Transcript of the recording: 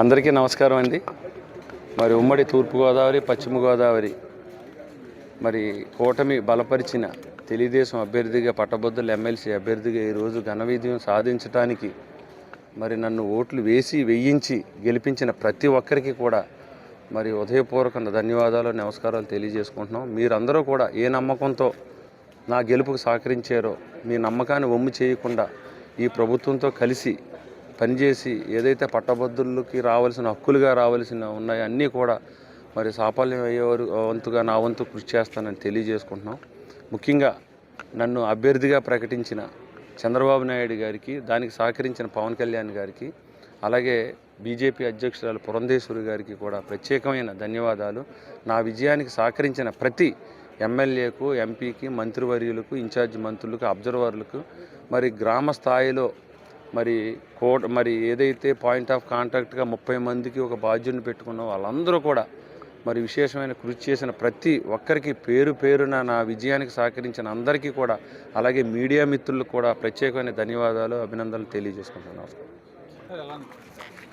అందరికీ నమస్కారం అండి. మరి ఉమ్మడి తూర్పుగోదావరి పశ్చిమ గోదావరి మరి కూటమి బలపరిచిన తెలుగుదేశం అభ్యర్థిగా పట్టభద్రుల ఎమ్మెల్సీ అభ్యర్థిగా ఈరోజు ఘన విజయం సాధించడానికి మరి నన్ను ఓట్లు వేసి వేయించి గెలిపించిన ప్రతి ఒక్కరికి కూడా మరి ఉదయపూర్వక ధన్యవాదాలు నమస్కారాలు తెలియజేసుకుంటున్నాం. మీరందరూ కూడా ఏ నమ్మకంతో నా గెలుపుకు సహకరించారో మీ నమ్మకాన్ని వమ్ము చేయకుండా ఈ ప్రభుత్వంతో కలిసి పనిచేసి ఏదైతే పట్టభద్రులకి రావాల్సిన హక్కులుగా రావాల్సిన ఉన్నాయో అన్నీ కూడా మరి సాఫల్యం అయ్యేవారు వంతుగా నా వంతు కృషి చేస్తానని తెలియజేసుకుంటున్నాం. ముఖ్యంగా నన్ను అభ్యర్థిగా ప్రకటించిన చంద్రబాబు నాయుడు గారికి దానికి సహకరించిన పవన్ కళ్యాణ్ గారికి అలాగే బీజేపీ అధ్యక్షురాలు పురంధేశ్వరి గారికి కూడా ప్రత్యేకమైన ధన్యవాదాలు. నా విజయానికి సహకరించిన ప్రతి ఎమ్మెల్యేకు ఎంపీకి మంత్రివర్యులకు ఇన్ఛార్జ్ మంత్రులకు అబ్జర్వర్లకు మరి గ్రామ స్థాయిలో మరి కోట మరి ఏదైతే పాయింట్ ఆఫ్ కాంటాక్ట్గా ముప్పై మందికి ఒక బాధ్యుని పెట్టుకున్న వాళ్ళందరూ కూడా మరి విశేషమైన కృషి చేసిన ప్రతి ఒక్కరికి పేరు పేరున నా విజయానికి సహకరించిన అందరికీ కూడా అలాగే మీడియా మిత్రులకు కూడా ప్రత్యేకమైన ధన్యవాదాలు అభినందనలు తెలియజేసుకుంటున్నాను.